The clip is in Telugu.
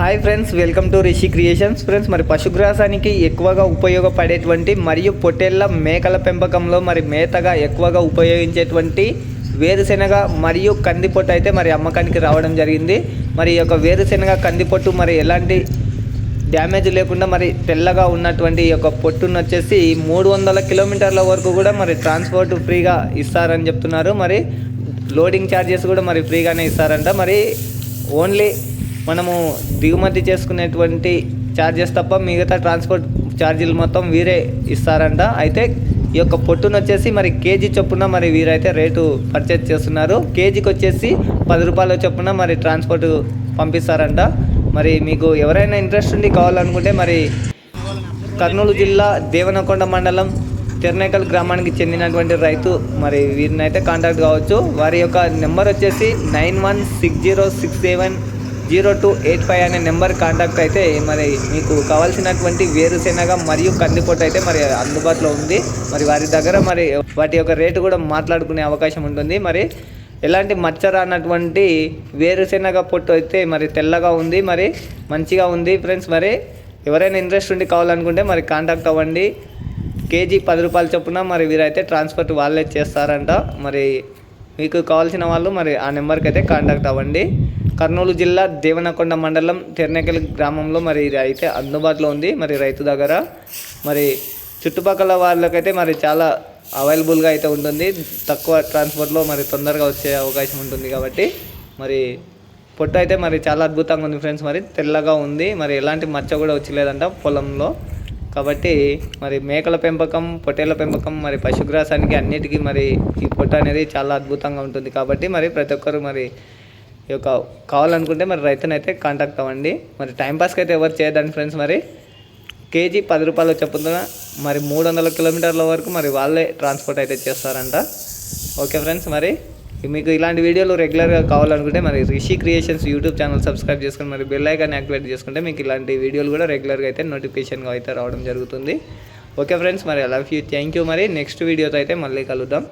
Hi friends welcome to Rishi Creations friends మరి పశుగ్రాసానికి ఎక్కువగా ఉపయోగపడేటువంటి మరియు పొట్టేళ్ళ మేకల పెంపకంలో మరి మేతగా ఎక్కువగా ఉపయోగించేటువంటి వేరుశెనగ మరియు కందిపొట్టు అయితే మరి అమ్మకానికి రావడం జరిగింది. మరి ఈ యొక్క వేరుశెనగ కందిపొట్టు మరి ఎలాంటి డ్యామేజ్ లేకుండా మరి తెల్లగా ఉన్నటువంటి ఈ యొక్క పొట్టును వచ్చేసి మూడు వందల కిలోమీటర్ల వరకు కూడా మరి ట్రాన్స్పోర్ట్ ఫ్రీగా ఇస్తారని చెప్తున్నారు. మరి లోడింగ్ ఛార్జెస్ కూడా మరి ఫ్రీగానే ఇస్తారంట. మరి ఓన్లీ మనము దిగుమతి చేసుకునేటువంటి ఛార్జెస్ తప్ప మిగతా ట్రాన్స్పోర్ట్ ఛార్జీలు మొత్తం వీరే ఇస్తారంట. అయితే ఈ యొక్క పొట్టును వచ్చేసి మరి కేజీ చొప్పున మరి వీరైతే రేటు పర్చేజ్ చేస్తున్నారు. కేజీకి వచ్చేసి పది రూపాయల చొప్పున మరి ట్రాన్స్పోర్ట్ పంపిస్తారంట. మరి మీకు ఎవరైనా ఇంట్రెస్ట్ ఉండి కావాలనుకుంటే మరి కర్నూలు జిల్లా దేవనకొండ మండలం తెర్నేకల్ గ్రామానికి చెందినటువంటి రైతు మరి వీరినైతే కాంటాక్ట్ కావచ్చు. వారి యొక్క నెంబర్ వచ్చేసి nine one six zero six seven zero two eight five అనే నెంబర్ కాంటాక్ట్ అయితే మరి మీకు కావాల్సినటువంటి వేరుశెనగ మరియు కందిపొట్టు అయితే మరి అందుబాటులో ఉంది. మరి వారి దగ్గర మరి వాటి యొక్క రేటు కూడా మాట్లాడుకునే అవకాశం ఉంటుంది. మరి ఎలాంటి మచ్చర అన్నటువంటి వేరుశెనగ పొట్టు అయితే మరి తెల్లగా ఉంది. మరి మంచిగా ఉంది ఫ్రెండ్స్ మరి ఎవరైనా ఇంట్రెస్ట్ ఉండి కావాలనుకుంటే మరి కాంటాక్ట్ అవ్వండి. కేజీ పది రూపాయల చొప్పున మరి వీరైతే ట్రాన్స్పోర్ట్ వాళ్ళే చేస్తారంట. మరి మీకు కావాల్సిన వాళ్ళు మరి ఆ నెంబర్కి అయితే కాంటాక్ట్ అవ్వండి. కర్నూలు జిల్లా దేవనకొండ మండలం తెర్నకెల్ గ్రామంలో మరి ఇది అయితే అందుబాటులో ఉంది. మరి రైతు దగ్గర మరి చుట్టుపక్కల వాళ్ళకైతే మరి చాలా అవైలబుల్గా అయితే ఉంటుంది. తక్కువ ట్రాన్స్పోర్ట్లో మరి తొందరగా వచ్చే అవకాశం ఉంటుంది కాబట్టి మరి పొట్టు అయితే మరి చాలా అద్భుతంగా ఉంది ఫ్రెండ్స్ మరి తెల్లగా ఉంది. మరి ఎలాంటి మచ్చ కూడా వచ్చలేదంట పొలంలో. కాబట్టి మరి మేకల పెంపకం పొట్టేల పెంపకం మరి పశుగ్రాసానికి అన్నిటికీ మరి ఈ పొట్టు అనేది చాలా అద్భుతంగా ఉంటుంది. కాబట్టి మరి ప్రతి ఒక్కరు మరి యొక్క కావాలనుకుంటే మరి రైతునైతే కాంటాక్ట్ అవ్వండి. మరి టైంపాస్కి అయితే ఎవరు చేయదండి ఫ్రెండ్స్ మరి? కేజీ పది రూపాయలు చెప్పుతున్న మరి మూడు వందల కిలోమీటర్ల వరకు మరి వాళ్ళే ట్రాన్స్పోర్ట్ అయితే చేస్తారంట. ఓకే ఫ్రెండ్స్ మరి? మీకు ఇలాంటి వీడియోలు రెగ్యులర్గా కావాలనుకుంటే మరి Rishi Creations YouTube channel subscribe చేసుకుని మరి బెల్ ఐకాన్ యాక్టివేట్ చేసుకుంటే మీకు ఇలాంటి వీడియోలు కూడా రెగ్యులర్గా అయితే నోటిఫికేషన్గా అయితే రావడం జరుగుతుంది. ఓకే ఫ్రెండ్స్ మరి I love you thank you మరి. నెక్స్ట్ వీడియోతో అయితే మళ్ళీ కలుద్దాం.